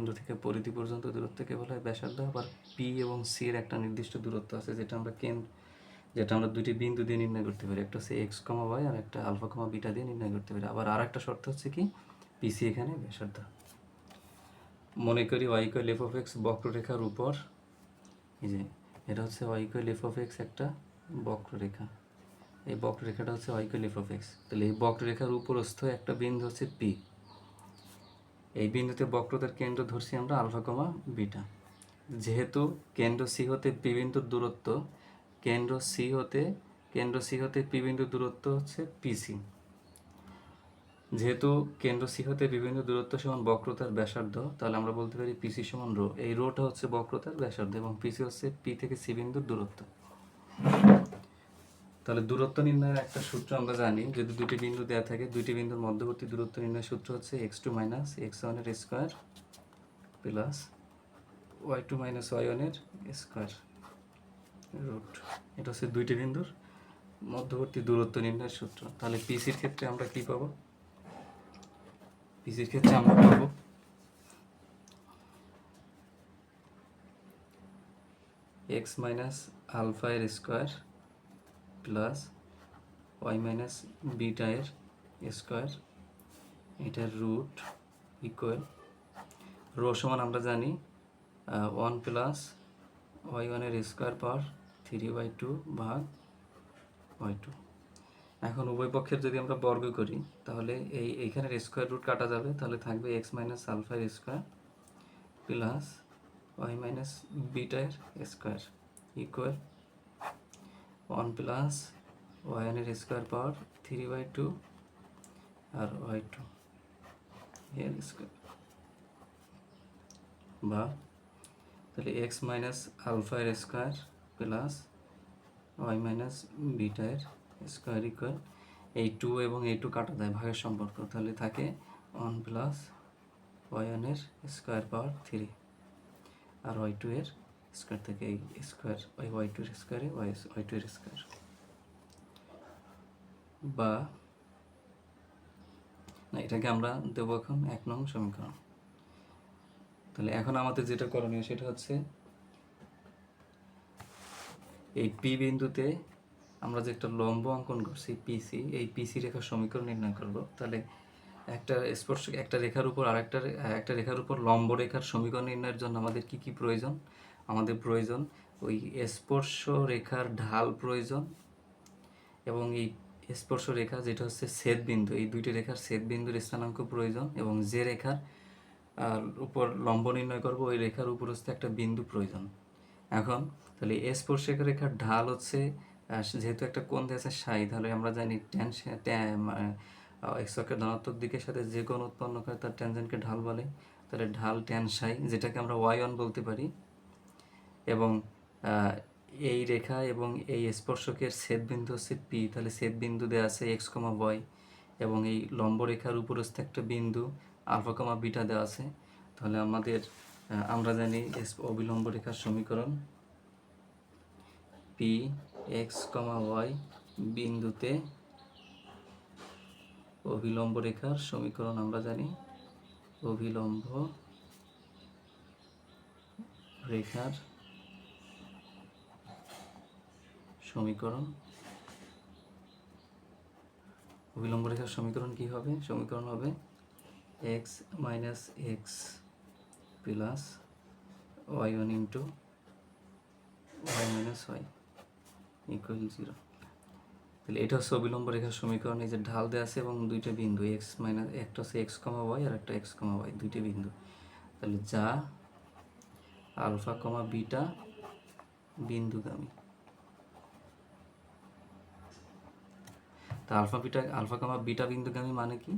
কেন্দ্র থেকে পরিধি পর্যন্ত দূরত্বকে বলা হয় ব্যাসার্ধ, আবার পি এবং সি এর একটা নির্দিষ্ট দূরত্ব আছে, যেটা আমরা কেন্দ্র যেটা আমরা দুটি বিন্দু দিয়ে নির্ণয় করতে পারি। একটা হচ্ছে এক্স কমা ওয়াই আর একটা আলফা কমা বিটা দিয়ে নির্ণয় করতে পারি। আবার আর একটা শর্ত হচ্ছে কি? পিসি এখানে ব্যাসার্ধ। মনে করি Y equal F of X বক্ররেখার উপর, এই যে, এটা হচ্ছে Y equal F of X একটা বক্ররেখা। এই বক্ররেখাটা হচ্ছে Y equal F of X তাহলে এই বক্ররেখার উপরস্থ একটা বিন্দু হচ্ছে পি এই বিন্দুতে বক্রতার কেন্দ্র ধরছি আমরা আলফা কমা বিটা। যেহেতু কেন্দ্র সি হতে পি বিন্দুর দূরত্ব, কেন্দ্র সি হতে, কেন্দ্র সি হতে পি বিন্দুর দূরত্ব হচ্ছে পিসি। যেহেতু কেন্দ্র সি হতে বিভিন্ন দূরত্ব সমান বক্রতার ব্যাসার্ধ, তাহলে আমরা বলতে পারি পিসি সমান রো। এই রোটা হচ্ছে বক্রতার ব্যাসার্ধ এবং পিসি হচ্ছে পি থেকে সি বিন্দুর দূরত্ব। তাহলে দূরত্ব নির্ণয়ের একটা সূত্র আমরা জানি, যদি দুটি বিন্দু দেওয়া থাকে, দুইটি বিন্দুর মধ্যবর্তী দূরত্ব নির্ণয়ের সূত্র হচ্ছে এক্স টু মাইনাস এক্স ওয়ানের square plus Y two minus Y ওয়ানের স্কোয়ার রুট এটা হচ্ছে দুইটি বিন্দুর মধ্যবর্তী দূরত্ব নির্ণয়ের সূত্র। তাহলে পিসির ক্ষেত্রে আমরা কি পাবো? পিসির ক্ষেত্রে আমরা পাবো এক্স মাইনাস আলফা এর square plus Y minus beta এর স্কোয়ার এটার রুট ইকুয়াল রো সমান আমরা জানি ওয়ান প্লাস ওয়াই ওয়ানের square power three by two ভাগ ওয়াই টু। এখন উভয় পক্ষের যদি আমরা বর্গ করি, তাহলে এই এইখানের স্কোয়ার রুট কাটা যাবে, তাহলে থাকবে এক্স মাইনাস আলফার স্কোয়ার প্লাস ওয়াই মাইনাস বিটার square equal one plus ওয়াইনের square power three by two R Y two এর স্কোয়ার। বা তাহলে এক্স মাইনাস আলফা এর square plus Y minus beta এর স্কোয়ার ইকুয়াল এই টু এবং এই টু কাটা যায় ভাগের সম্পর্ক। তাহলে থাকে ওয়ান প্লাস ওয়াই ওয়ানের স্কোয়ার পাওয়ার থ্রি আর ওয়াই টু এর স্কোয়ার থেকে এই স্কোয়ার ওই ওয়াই টু এর স্কোয়ারে ওয়াই ওয়াই টু এর স্কোয়ার বা, না, এটাকে আমরা দেবো এখন এক নং সমীকরণ। তাহলে এখন আমাদের যেটা করণীয় সেটা হচ্ছে এই পি বিন্দুতে আমরা যে একটা লম্ব অঙ্কন করছি পিসি এই পিসি রেখার সমীকরণ নির্ণয় করব। তাহলে একটা স্পর্শ, একটা রেখার উপর আরেকটা রে- একটা রেখার উপর লম্ব রেখার সমীকরণ নির্ণয়ের জন্য আমাদের কি কি প্রয়োজন? আমাদের প্রয়োজন। ওই স্পর্শ রেখার ঢাল প্রয়োজন এবং এই স্পর্শ রেখা যেটা হচ্ছে ছেদ বিন্দু এই দুইটি রেখার ছেদ বিন্দুর স্থানাঙ্ক প্রয়োজন এবং যে রেখার উপর লম্ব নির্ণয় করব, ওই রেখার উপরস্থ একটা বিন্দু প্রয়োজন। এখন তাহলে স্পর্শক রেখার ঢাল হচ্ছে যেহেতু একটা কোণ আছে সাই, তাহলে আমরা জানি ট্যান এক্সকের ধনাত্মক দিকের সাথে যে কোণ উৎপন্ন করে তার ট্যানজেন্টকে ঢাল বলে, তাহলে ঢাল ট্যান সাই যেটাকে আমরা ওয়াই ওয়ান বলতে পারি এবং এই রেখা এবং এই স্পর্শকের ছেদ বিন্দু হচ্ছে পি তাহলে ছেদ বিন্দু দেওয়া আছে এক্স কমা ওয়াই এবং এই লম্ব রেখার উপরস্থ একটা বিন্দু আলফা কমা বিটা দেওয়া আছে। তাহলে আমাদের আমরা জানি অবিলম্ব রেখার সমীকরণ পি এক্স কমা ওয়াই বিন্দুতে অভিলম্ব রেখার সমীকরণ আমরা জানি। অভিলম্ব রেখার সমীকরণ। অবিলম্ব রেখার সমীকরণ কি হবে? সমীকরণ হবে X minus X plus Y one into Y minus Y equal zero তাহলে এটা হচ্ছে অবিলম্ব রেখার সমীকরণ, এই যে ঢাল দেওয়া আছে এবং দুইটা বিন্দু এক্স মাইনাস একটা হচ্ছে এক্স কমা ওয়াই আর একটা এক্স কমা ওয়াই দুইটা বিন্দু। তাহলে যা আলফা কমা বিটা বিন্দুগামী। তা alpha beta, alpha comma beta বিন্দুগামী মানে কি?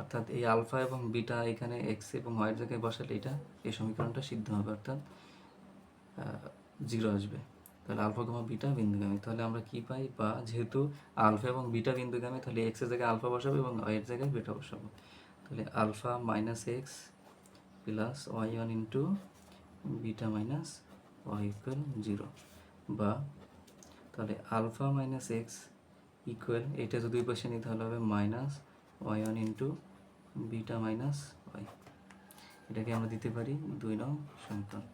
অর্থাৎ এই আলফা এবং বিটা এখানে এক্স এবং ওয়াইয়ের জায়গায় বসালে এটা এই সমীকরণটা সিদ্ধ হবে, অর্থাৎ জিরো আসবে। তাহলে আলফা কমা বিটা বিন্দুগামী। তাহলে আমরা কি পাই? বা যেহেতু আলফা এবং বিটা বিন্দুগামী, তাহলে এক্সের জায়গায় আলফা বসাবো এবং ওয়াই এর জায়গায় বিটা বসাবো। তাহলে alpha minus X plus Y one into beta minus Y equal zero বা তাহলে আলফা মাইনাস এক্স ইকুয়াল এটা যদি ওই পাশে নিতে হলে হবে minus Y one into beta minus Y এটাকে আমরা দিতে পারি দুই নং সমীকরণ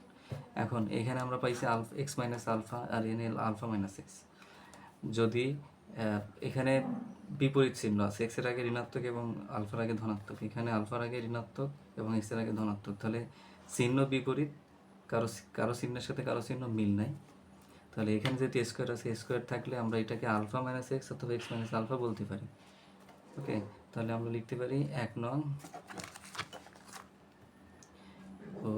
এখন এখানে আমরা পাইছি আলফা এক্স মাইনাস আলফা আর এনে আলফা মাইনাস এক্স যদি এখানে বিপরীত চিহ্ন আছে এক্সের আগে ঋণাত্মক এবং আলফার আগে ধনাত্মক। এখানে আলফার আগে ঋণাত্মক এবং এক্সের আগে ধনাত্মক। তাহলে চিহ্ন বিপরীত, কারও কারও চিহ্নের সাথে কারও চিহ্ন মিল নাই। তাহলে এখানে যেহেতু স্কোয়ার আছে স্কোয়ার থাকলে আমরা এটাকে আলফা মাইনাস এক্স অথবা এক্স মাইনাস আলফা বলতে পারি। ওকে তাহলে আমরা লিখতে পারি এক নং ও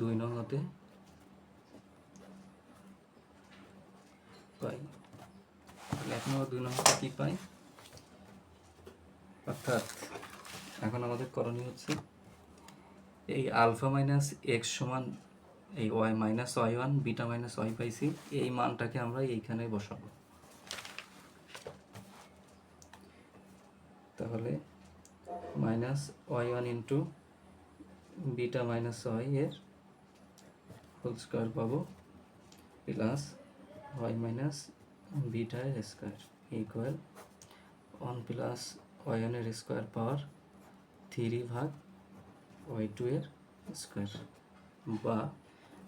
দুই নং হতে পাই। এক নং ও দুই নং হতে কী পাই? অর্থাৎ এখন আমাদের করণীয় হচ্ছে এই আলফা মাইনাস এক্স সমান এই Y minus Y one, beta minus Y পাইছি এই মানটাকে আমরা এইখানে বসাবো। তাহলে minus Y one into beta minus Y এর হোল স্কোয়ার পাবো প্লাস ওয়াই মাইনাস বিটা এর square equal one plus Y ওয়ানের স্কোয়ার পাওয়ার থ্রি ভাগ ওয়াই টু এর স্কোয়ার বা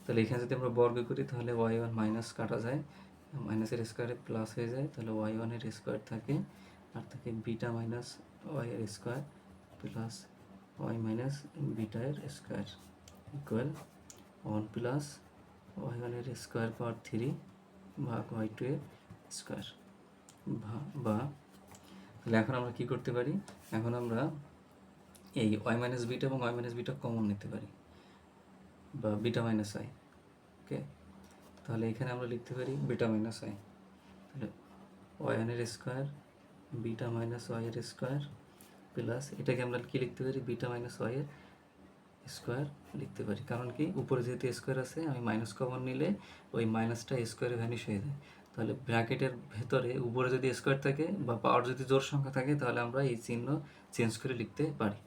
তাহলে এখানে যদি আমরা বর্গ করি, তাহলে ওয়াই ওয়ান মাইনাস কাটা যায় মাইনাসের স্কোয়ারে প্লাস হয়ে যায়, তাহলে ওয়াই ওয়ানের স্কোয়ার থাকে, আর থাকে বিটা মাইনাস ওয়াই এর square plus Y minus beta এর square equal one plus Y ওয়ানের স্কোয়ার পাওয়ার থ্রি ভাগ ওয়াই টু এর স্কোয়ার বা। তাহলে এখন আমরা কি করতে পারি? এখন আমরা এই ওয়াই মাইনাস বিটা এবং ওয়াই মাইনাস বিটা কমন নিতে পারি। বা বিটা মাইনাস আই ওকে তাহলে এখানে আমরা লিখতে পারি বিটা মাইনাস আই। তাহলে ওয়ানের স্কোয়ার বিটা মাইনাস ওয়াইয়ের স্কোয়ার প্লাস এটাকে আমরা কি লিখতে পারি? বিটা মাইনাস ওয়াইয়ের স্কোয়ার লিখতে পারি। কারণ কি? উপরে যেহেতু স্কোয়ার আছে, আমি মাইনাস কমন নিলে ওই মাইনাসটা স্কোয়ারে ভ্যানিশ হয়ে যায়। তাহলে ব্র্যাকেটের ভেতরে উপরে যদি স্কোয়ার থাকে বা পাওয়ার যদি জোর সংখ্যা থাকে, তাহলে আমরা এই চিহ্ন চেঞ্জ করে লিখতে পারি।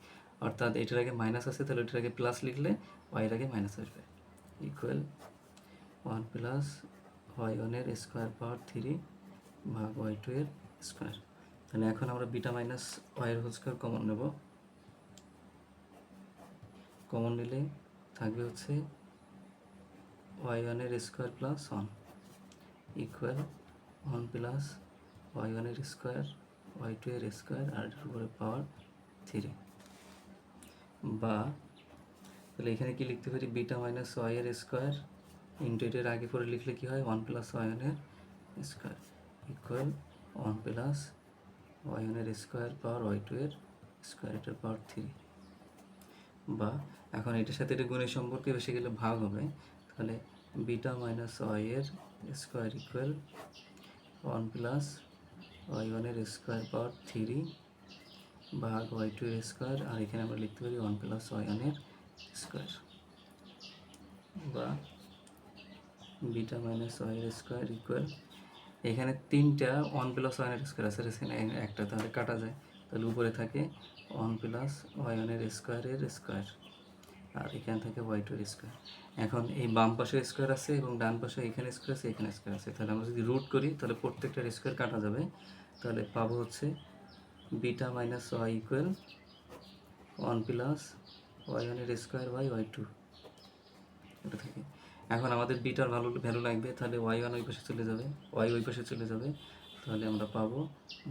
অর্থাৎ এটার আগে মাইনাস আছে, তাহলে এটার আগে প্লাস লিখলে ওয়াইয়ের আগে মাইনাস আসবে। ইকুয়াল ওয়ান প্লাস ওয়াই ওয়ানের স্কোয়ার পাওয়ার থ্রি ভাগ ওয়াই টু এর স্কোয়ার তাহলে এখন আমরা বিটা মাইনাস ওয়াইয়ের হোল স্কোয়ার কমন নেব। কমন নিলে থাকবে হচ্ছে ওয়াই ওয়ানের square plus one equal one plus Y ওয়ানের স্কোয়ার ওয়াই টু এর স্কোয়ার আর উপরে পাওয়ার থ্রি বা, তাহলে এখানে কি লিখতে পারি? বিটা মাইনাস ওয়াই এর স্কোয়ার ইন্টু এটার আগে পরে লিখলে কি হয়? ওয়ান প্লাস ওয়ানের স্কোয়ার ইকুয়াল ওয়ান প্লাস ওয়ানের স্কোয়ার পাওয়ার ওয়াই টু এর স্কোয়ার এটার পাওয়ার থ্রি বা, এখন এটার সাথে এটা গুণের সম্পর্কে বেশি গেলে ভাগ হবে। তাহলে বিটা মাইনাস ওয়াই এর square equal one plus Y ওয়ানের স্কোয়ার পাওয়ার থ্রি ভাগ ওয়াই টু স্কোয়ার আর এখানে আমরা লিখতে পারি ওয়ান প্লাস ওয়াই ওয়ানের স্কোয়ার বা বিটা মাইনাস ওয়াই এর স্কোয়ার ইকুয়াল এখানে তিনটা ওয়ান প্লাস ওয়ানের স্কোয়ার আছে এখানে একটা, তাহলে কাটা যায়। তাহলে উপরে থাকে ওয়ান প্লাস ওয়াই ওয়ানের স্কোয়ারের স্কোয়ার আর এখানে থাকে ওয়াই টু এর স্কোয়ার এখন এই বাম পাশে স্কোয়ার আছে এবং ডান পাশে এখানে স্কোয়ার আছে, এখানে স্কোয়ার আছে। তাহলে আমরা যদি রুট করি, তাহলে প্রত্যেকটার স্কোয়ার কাটা যাবে। তাহলে পাবো হচ্ছে beta minus Y equal one plus Y ওয়ানের স্কোয়ার বাই ওয়াই টু এটা থেকে। এখন আমাদের বিটার ভালো ভ্যালু লাগবে, তাহলে ওয়াই ওয়ান ওই পাশে চলে যাবে, ওয়াই ওই পাশে চলে যাবে। তাহলে আমরা পাবো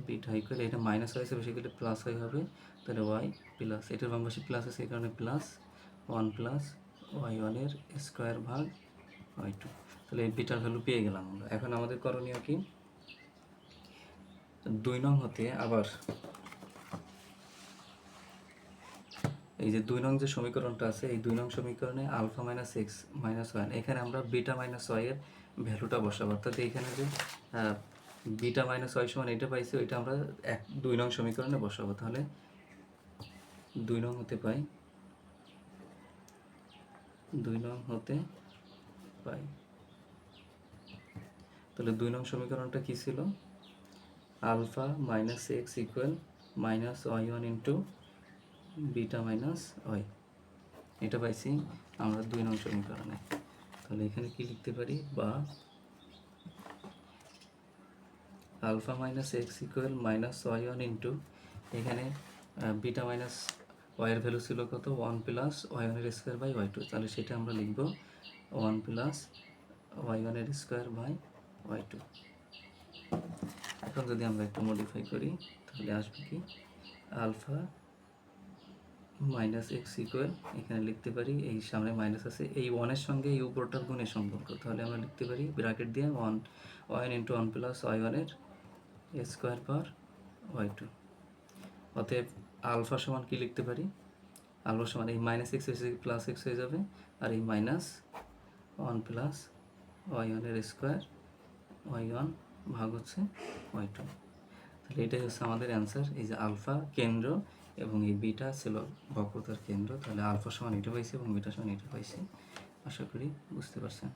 বিটা ইকুয়াল এটা মাইনাস হয়েছে বেশি গেলে প্লাস হয়ে হবে, তাহলে ওয়াই প্লাস এটার বাম প্লাস আছে, এই কারণে প্লাস ওয়ান প্লাস ওয়াই ওয়ানের স্কোয়ার ভাগ ওয়াই টু তাহলে এই বিটার ভ্যালু পেয়ে গেলাম আমরা। এখন আমাদের করণীয় কি? দুই নং হতে আবার এই যে দুই নং যে সমীকরণটা আছে, এই দুই নং সমীকরণে alpha minus x minus one, এখানে আমরা বিটা মাইনাস ওয়াই এর ভ্যালুটা বসাবো। অর্থাৎ এখানে যে বিটা মাইনাস ওয়াই সমান এটা পাইছি, ওইটা আমরা এক, দুই নং সমীকরণে বসাবো। তাহলে দুই নং হতে পাই, দুই নং হতে পাই। তাহলে দুই নং সমীকরণটা কি ছিল? Alpha minus x equal minus y one into beta minus y. এটা পাইছি আমরা দুই নং সমীকরণে। তাহলে এখানে কি লিখতে পারি? বা alpha minus x equal minus y one into এখানে বিটা মাইনাস ওয়াইয়ের ভ্যালু ছিল কত? ওয়ান প্লাস ওয়াই ওয়ানের স্কোয়ার বাই ওয়াই টু। তাহলে সেটা আমরা লিখব ওয়ান প্লাস ওয়াই ওয়ানের স্কোয়ার বাই ওয়াই টু। এখন যদি আমরা একটু মডিফাই করি, তাহলে আসবে কি? আলফা মাইনাস এক্স ইকুয়াল এখানে লিখতে পারি, এই সামনে মাইনাস আছে, এই ওয়ানের সঙ্গে এই উপরটার গুণের সম্পর্ক তাহলে আমরা লিখতে পারি ব্র্যাকেট দিয়ে one one into one plus y ওয়ানের স্কোয়ার পার ওয়াই টু অতএব আলফা সমান কি লিখতে পারি? আলফা সমান, এই মাইনাস এক্স এসে প্লাস এক্স হয়ে যাবে, আর এই মাইনাস ওয়ান প্লাস ওয়াই ওয়ানের স্কোয়ার ওয়াই ওয়ান ভাগ হচ্ছে ওয়াই টু তাহলে এটাই হচ্ছে আমাদের অ্যান্সার এই যে আলফা কেন্দ্র এবং এই বিটা ছিল বক্রতার কেন্দ্র, তাহলে আলফা সমান এটা পাইছি এবং বিটা সমান এটা পাইছি। আশা করি বুঝতে পারছেন।